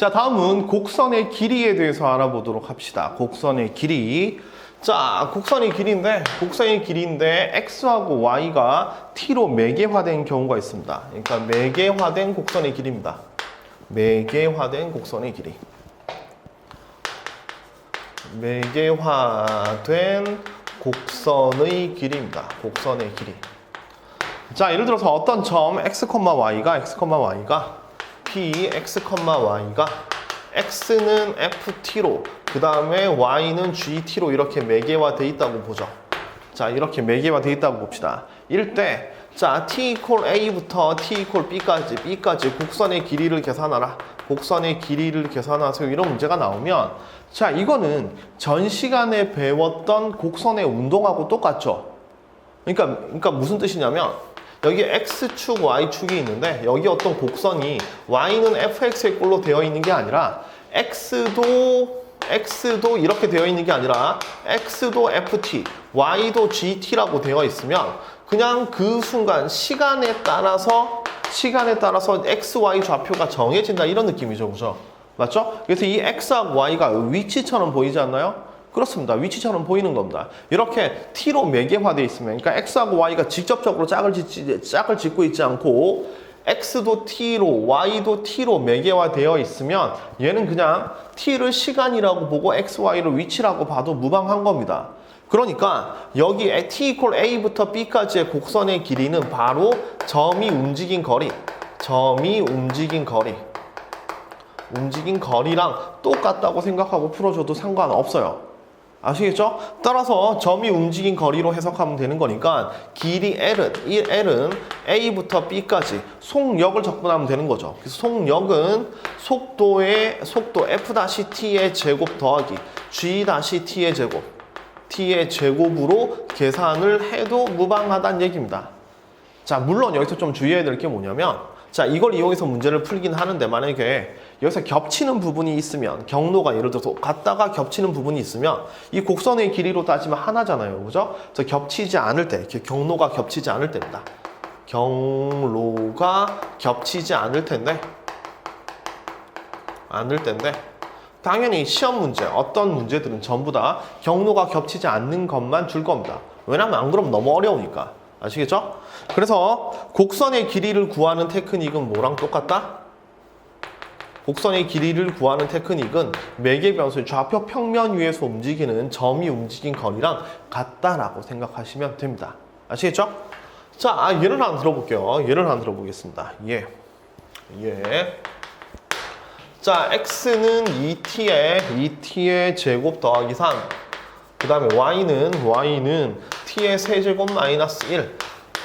자, 다음은 곡선의 길이에 대해서 알아보도록 합시다. 곡선의 길이. 자, 곡선의 길이인데, 곡선의 길이인데, x하고 y가 t로 매개화된 경우가 있습니다. 그러니까 매개화된 곡선의 길이입니다. 매개화된 곡선의 길이. 매개화된 곡선의 길이입니다. 곡선의 길이. 자, 예를 들어서 어떤 점 x, y가 x, y가 p x, y가 x는 ft로 그 다음에 y는 gt로 이렇게 매개화돼 있다고 보죠. 자, 이렇게 매개화돼 있다고 봅시다. 이럴 때 자, t equal a부터 t equal b까지 b까지 곡선의 길이를 계산하라. 곡선의 길이를 계산하세요. 이런 문제가 나오면 자, 이거는 전 시간에 배웠던 곡선의 운동하고 똑같죠. 그러니까 그러니까 무슨 뜻이냐면 여기 x축, y축이 있는데 여기 어떤 곡선이 y는 fx의 꼴로 되어 있는 게 아니라 x도 x도 이렇게 되어 있는 게 아니라 x도 ft, y도 gt라고 되어 있으면 그냥 그 순간 시간에 따라서 시간에 따라서 x, y 좌표가 정해진다 이런 느낌이죠, 그죠? 맞죠? 그래서 이 x하고 y가 위치처럼 보이지 않나요? 그렇습니다. 위치처럼 보이는 겁니다. 이렇게 t로 매개화되어 있으면, 그러니까 x하고 y가 직접적으로 짝을 짓지, 짝을 짓고 있지 않고, x도 t로, y도 t로 매개화되어 있으면, 얘는 그냥 t를 시간이라고 보고 x, y를 위치라고 봐도 무방한 겁니다. 그러니까 여기 t equal a부터 b까지의 곡선의 길이는 바로 점이 움직인 거리, 점이 움직인 거리, 움직인 거리랑 똑같다고 생각하고 풀어줘도 상관없어요. 아시겠죠? 따라서 점이 움직인 거리로 해석하면 되는 거니까 길이 L은, 이 L은 A부터 B까지 속력을 적분하면 되는 거죠. 그래서 속력은 속도의 속도 F-T의 제곱 더하기 G-T의 제곱 T의 제곱으로 계산을 해도 무방하다는 얘기입니다. 자, 물론 여기서 좀 주의해야 될 게 뭐냐면 자, 이걸 이용해서 문제를 풀긴 하는데 만약에 여기서 겹치는 부분이 있으면 경로가 예를 들어서 갔다가 겹치는 부분이 있으면 이 곡선의 길이로 따지면 하나잖아요. 그죠? 그래서 겹치지 않을 때, 경로가 겹치지 않을 때입니다. 경로가 겹치지 않을 텐데 않을 텐데 당연히 시험 문제, 어떤 문제들은 전부 다 경로가 겹치지 않는 것만 줄 겁니다. 왜냐면 안 그러면 너무 어려우니까. 아시겠죠? 그래서 곡선의 길이를 구하는 테크닉은 뭐랑 똑같다? 곡선의 길이를 구하는 테크닉은 매개 변수의 좌표 평면 위에서 움직이는 점이 움직인 거리랑 같다라고 생각하시면 됩니다. 아시겠죠? 자, 아, 예를 하나 들어볼게요. 예를 하나 들어보겠습니다. 예. 예. 자, x는 2t의 2t의 제곱 더하기 3. 그 다음에 y는 y는 t의 세제곱 마이너스 1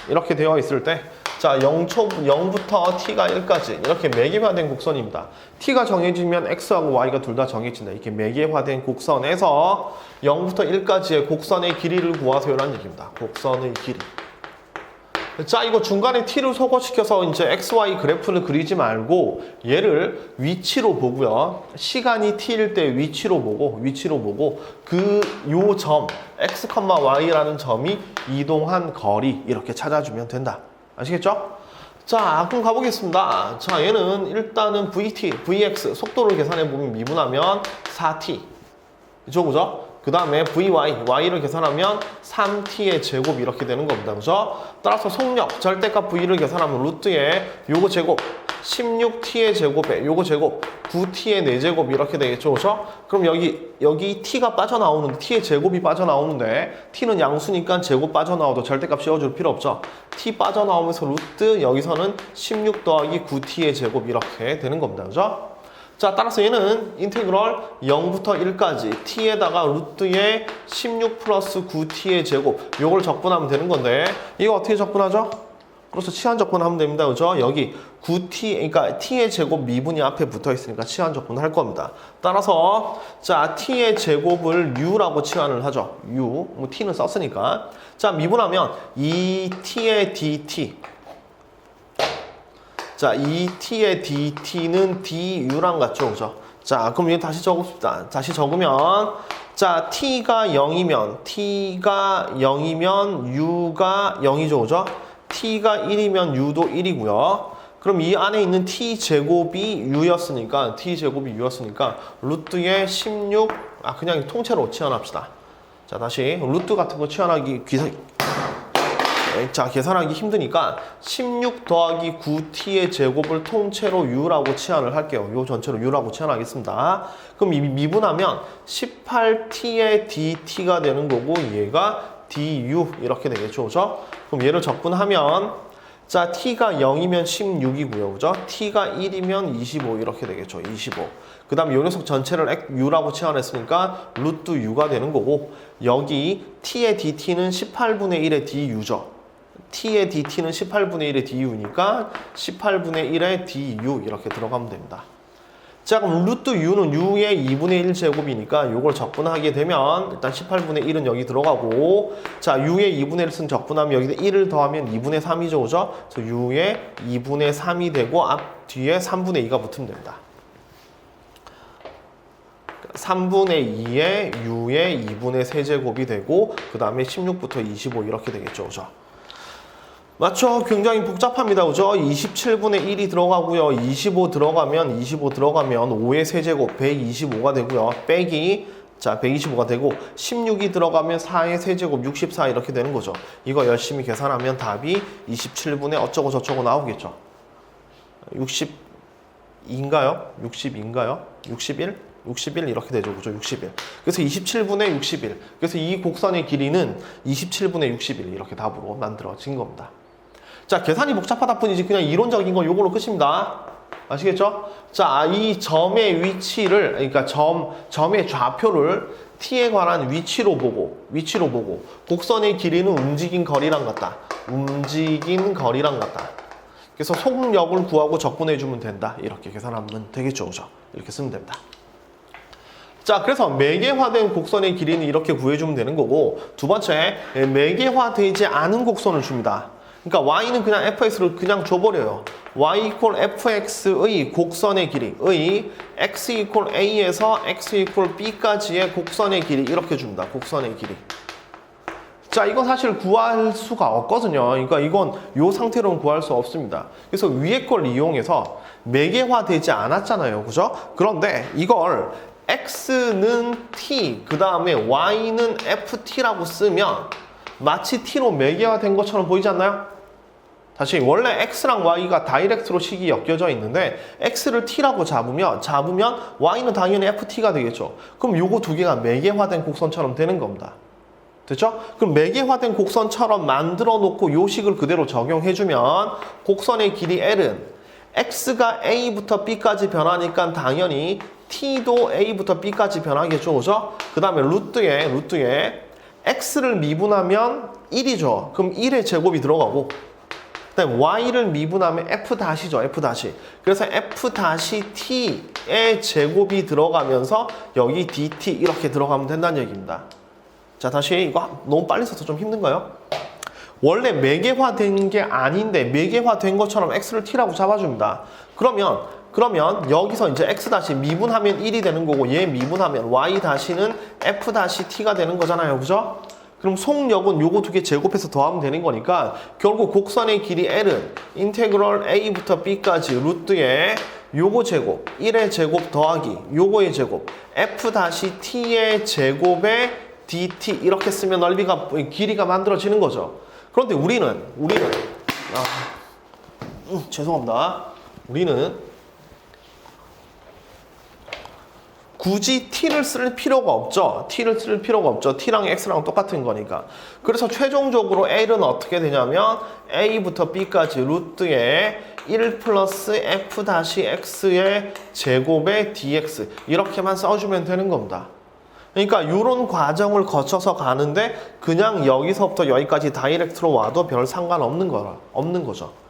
이렇게 되어 있을 때 자, 0초, 0부터 t가 1까지 이렇게 매개화된 곡선입니다. t가 정해지면 x하고 y가 둘 다 정해진다. 이렇게 매개화된 곡선에서 0부터 1까지의 곡선의 길이를 구하세요라는 얘기입니다. 곡선의 길이. 자, 이거 중간에 t를 소거시켜서 이제 xy 그래프를 그리지 말고 얘를 위치로 보고요. 시간이 t일 때 위치로 보고 위치로 보고 그 요 점 x, y라는 점이 이동한 거리 이렇게 찾아주면 된다. 아시겠죠? 자, 그럼 가보겠습니다. 자, 얘는 일단은 vt, vx 속도를 계산해 보면 미분하면 4t. 이죠, 그죠? 그 다음에 vy, y를 계산하면 3t의 제곱 이렇게 되는 겁니다. 그죠? 따라서 속력, 절대값 v를 계산하면 루트에 요거 제곱, 16t의 제곱에 요거 제곱, 9t의 4제곱 이렇게 되겠죠. 그죠? 그럼 여기, 여기 t가 빠져나오는데, t의 제곱이 빠져나오는데, t는 양수니까 제곱 빠져나와도 절대값 씌워줄 필요 없죠. t 빠져나오면서 루트, 여기서는 16 더하기 9t의 제곱 이렇게 되는 겁니다. 그죠? 자, 따라서 얘는 인테그럴 0부터 1까지 t에다가 루트에 16 플러스 9t의 제곱 요걸 적분하면 되는 건데 이거 어떻게 적분하죠? 그래서 치환 적분 하면 됩니다. 그죠? 여기 9t 그러니까 t의 제곱 미분이 앞에 붙어 있으니까 치환 적분을 할 겁니다. 따라서 자, t의 제곱을 u라고 치환을 하죠. u. 뭐 t는 썼으니까. 자, 미분하면 2t의 dt 자, 이 t의 dt는 du랑 같죠, 그죠? 자, 그럼 이거 다시 적읍시다. 다시 적으면, 자, t가 0이면, t가 0이면, u가 0이죠, 그죠? T가 1이면 u도 1이고요. 그럼 이 안에 있는 t 제곱이 u였으니까 t 제곱이 u였으니까 루트의 16 아 그냥 통째로 치환합시다. 자 다시 루트 같은 거 치환하기 귀사 자 계산하기 힘드니까 16 더하기 9t의 제곱을 통째로 u라고 치환을 할게요. 요 전체로 u라고 치환하겠습니다. 그럼 이 미분하면 18t의 dt가 되는 거고 얘가 du 이렇게 되겠죠. 그죠? 그럼 얘를 적분하면 자 t가 0이면 16이고요. 그죠? t가 1이면 25 이렇게 되겠죠. 25. 그 다음에 요 녀석 전체를 u라고 치환했으니까 루트 u가 되는 거고 여기 t의 dt는 18분의 1의 du죠. t의 dt는 18분의 1의 du니까 18분의 1의 du 이렇게 들어가면 됩니다. 자 그럼 루트 u는 u의 2분의 1 제곱이니까 이걸 적분하게 되면 일단 18분의 1은 여기 들어가고 자 u의 2분의 1은 적분하면 여기다 1을 더하면 2분의 3이죠 그죠? 그래서 u의 2분의 3이 되고 앞 뒤에 3분의 2가 붙으면 됩니다. 3분의 2의 u의 2분의 세제곱이 되고 그 다음에 16부터 25 이렇게 되겠죠 그죠? 맞죠? 굉장히 복잡합니다. 그죠? 27분의 1이 들어가고요. 25 들어가면 25 들어가면 5의 세제곱 125가 되고요. 빼기 자 125가 되고 16이 들어가면 4의 세제곱 64 이렇게 되는 거죠. 이거 열심히 계산하면 답이 27분의 어쩌고 저쩌고 나오겠죠. 60인가요? 60인가요? 61? 61 이렇게 되죠. 그죠? 61. 그래서 27분의 61. 그래서 이 곡선의 길이는 27분의 61 이렇게 답으로 만들어진 겁니다. 자, 계산이 복잡하다 뿐이지 그냥 이론적인 건 요걸로 끝입니다. 아시겠죠? 자, 이 점의 위치를 그러니까 점 점의 좌표를 t에 관한 위치로 보고 위치로 보고 곡선의 길이는 움직인 거리랑 같다. 움직인 거리랑 같다. 그래서 속력을 구하고 적분해 주면 된다. 이렇게 계산하면 되겠죠. 그죠? 이렇게 쓰면 됩니다. 자, 그래서 매개화된 곡선의 길이는 이렇게 구해주면 되는 거고 두 번째, 예, 매개화되지 않은 곡선을 줍니다. 그러니까 y는 그냥 fx를 그냥 줘버려요. y equal fx의 곡선의 길이, 의 x equal a에서 x equal b까지의 곡선의 길이 이렇게 줍니다. 곡선의 길이. 자, 이건 사실 구할 수가 없거든요. 그러니까 이건 이 상태로는 구할 수 없습니다. 그래서 위에 걸 이용해서 매개화되지 않았잖아요. 그죠? 그런데 이걸 x는 t, 그 다음에 y는 ft라고 쓰면 마치 t로 매개화된 것처럼 보이지 않나요? 다시 원래 x랑 y가 다이렉트로 식이 엮여져 있는데 x를 t라고 잡으면 잡으면 y는 당연히 ft가 되겠죠. 그럼 요거 두 개가 매개화된 곡선처럼 되는 겁니다. 됐죠? 그럼 매개화된 곡선처럼 만들어 놓고 요 식을 그대로 적용해 주면 곡선의 길이 L은 x가 a부터 b까지 변하니까 당연히 t도 a부터 b까지 변하겠죠. 그죠? 그 다음에 루트에 루트에 x를 미분하면 1이죠. 그럼 1의 제곱이 들어가고 그다음에 y를 미분하면 f 다시죠. f 다시. 그래서 f 다시 t의 제곱이 들어가면서 여기 dt 이렇게 들어가면 된다는 얘기입니다. 자 다시 이거 너무 빨리 써서 좀 힘든가요? 원래 매개화된 게 아닌데 매개화된 것처럼 x를 t라고 잡아줍니다. 그러면 그러면 여기서 이제 x 다시 미분하면 1이 되는 거고 얘 미분하면 y 다시는 f 다시 t가 되는 거잖아요. 그죠? 그럼 속력은 요거 두 개 제곱해서 더하면 되는 거니까 결국 곡선의 길이 L은 인테그럴 A부터 B까지 루트에 요거 제곱 1의 제곱 더하기 요거의 제곱 F 다시 T의 제곱에 DT 이렇게 쓰면 넓이가 길이가 만들어지는 거죠. 그런데 우리는 우리는 아, 음, 죄송합니다. 우리는 굳이 t를 쓸 필요가 없죠. t를 쓸 필요가 없죠. t랑 x랑 똑같은 거니까. 그래서 최종적으로 l은 어떻게 되냐면 a부터 b까지 루트에 1 플러스 f 다시 x의 제곱의 dx 이렇게만 써주면 되는 겁니다. 그러니까 이런 과정을 거쳐서 가는데 그냥 여기서부터 여기까지 다이렉트로 와도 별 상관없는 거라 없는 거죠.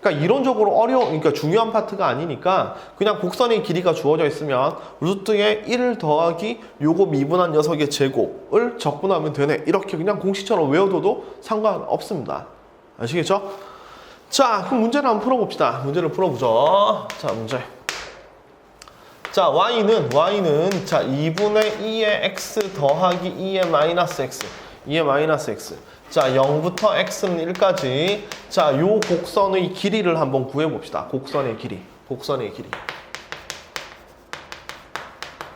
그러니까 이론적으로 어려운, 그러니까 중요한 파트가 아니니까 그냥 곡선의 길이가 주어져 있으면 루트에 1 더하기 요거 미분한 녀석의 제곱을 적분하면 되네. 이렇게 그냥 공식처럼 외워둬도 상관없습니다. 아시겠죠? 자, 그럼 문제를 한번 풀어봅시다. 문제를 풀어보죠. 자, 문제. 자, y는, y는, 자, 2분의 2의 x 더하기 2의 마이너스 x. 2의 마이너스 x. 자, 0부터 x는 1까지. 자, 요 곡선의 길이를 한번 구해봅시다. 곡선의 길이. 곡선의 길이.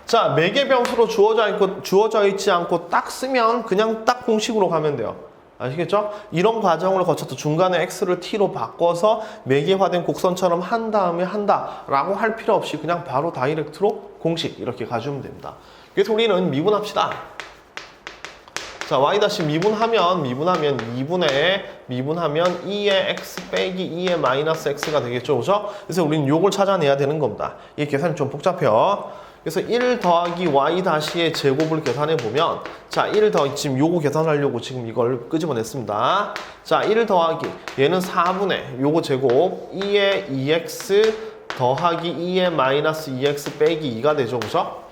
자, 매개 변수로 주어져 있고 주어져 있지 않고 딱 쓰면 그냥 딱 공식으로 가면 돼요. 아시겠죠? 이런 과정을 거쳐서 중간에 x를 t로 바꿔서 매개화된 곡선처럼 한 다음에 한다 라고 할 필요 없이 그냥 바로 다이렉트로 공식 이렇게 가주면 됩니다. 그래서 우리는 미분합시다. 자, y 다시 미분하면 미분하면 2분의 미분하면 2의 x 빼기 2의 마이너스 x가 되겠죠, 그죠? 그래서 우리는 요걸 찾아내야 되는 겁니다. 이 계산이 좀 복잡해요. 그래서 1 더하기 y 다시의 제곱을 계산해 보면 자, 1 더하기 지금 요거 계산하려고 지금 이걸 끄집어냈습니다. 자, 1 더하기 얘는 4분의 요거 제곱 2의 2x 더하기 2의 마이너스 2x 빼기 2가 되죠, 그죠?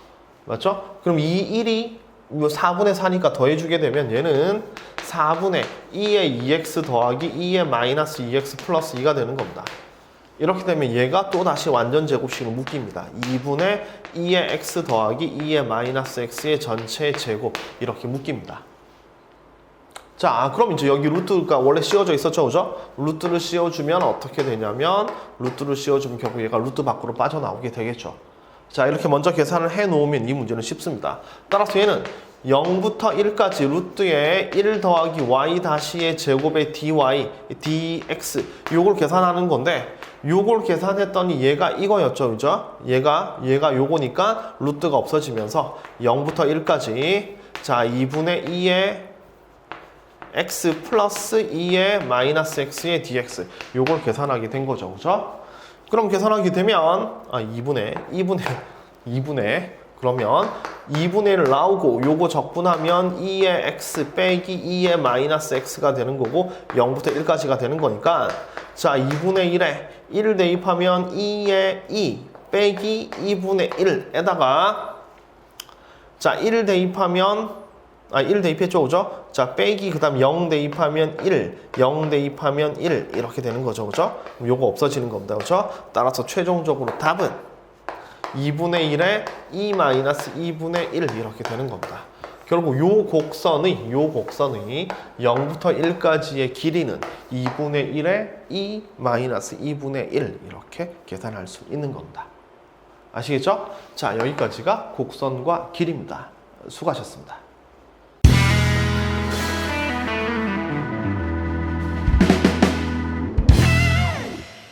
맞죠? 그럼 이 1이 요 4분의 4니까 더해주게 되면 얘는 4분의 2의 2x 더하기 2의 마이너스 2x 플러스 2가 되는 겁니다. 이렇게 되면 얘가 또 다시 완전 제곱식으로 묶입니다. 2분의 2의 x 더하기 2의 마이너스 x의 전체 제곱 이렇게 묶입니다. 자, 그럼 이제 여기 루트가 원래 씌워져 있었죠, 그죠? 루트를 씌워주면 어떻게 되냐면 루트를 씌워주면 결국 얘가 루트 밖으로 빠져나오게 되겠죠. 자, 이렇게 먼저 계산을 해 놓으면 이 문제는 쉽습니다. 따라서 얘는 0부터 1까지 루트에 1 더하기 y 다시의 제곱의 dy, dx 요걸 계산하는 건데 요걸 계산했더니 얘가 이거였죠, 그죠? 얘가 얘가 요거니까 루트가 없어지면서 0부터 1까지 자, 2분의 2의 x 플러스 2의 마이너스 x의 dx 요걸 계산하게 된 거죠, 그죠? 그럼 계산하게 되면 아 2분의 2분의 2분의 그러면 2분의 1 나오고 요거 적분하면 2의 x 빼기 2의 마이너스 x가 되는 거고 0부터 1까지가 되는 거니까 자 2분의 1에 1을 대입하면 2의 2 빼기 2분의 1에다가 자 1을 대입하면 아, 1 대입했죠, 그죠? 자, 빼기, 그 다음 0 대입하면 1, 0 대입하면 1, 이렇게 되는 거죠, 그죠? 요거 없어지는 겁니다, 그죠? 따라서 최종적으로 답은 2분의 1에 2 마이너스 2분의 1 이렇게 되는 겁니다. 결국 요 곡선의, 요 곡선의 0부터 1까지의 길이는 2분의 1에 2 마이너스 2분의 1 이렇게 계산할 수 있는 겁니다. 아시겠죠? 자, 여기까지가 곡선과 길입니다. 수고하셨습니다.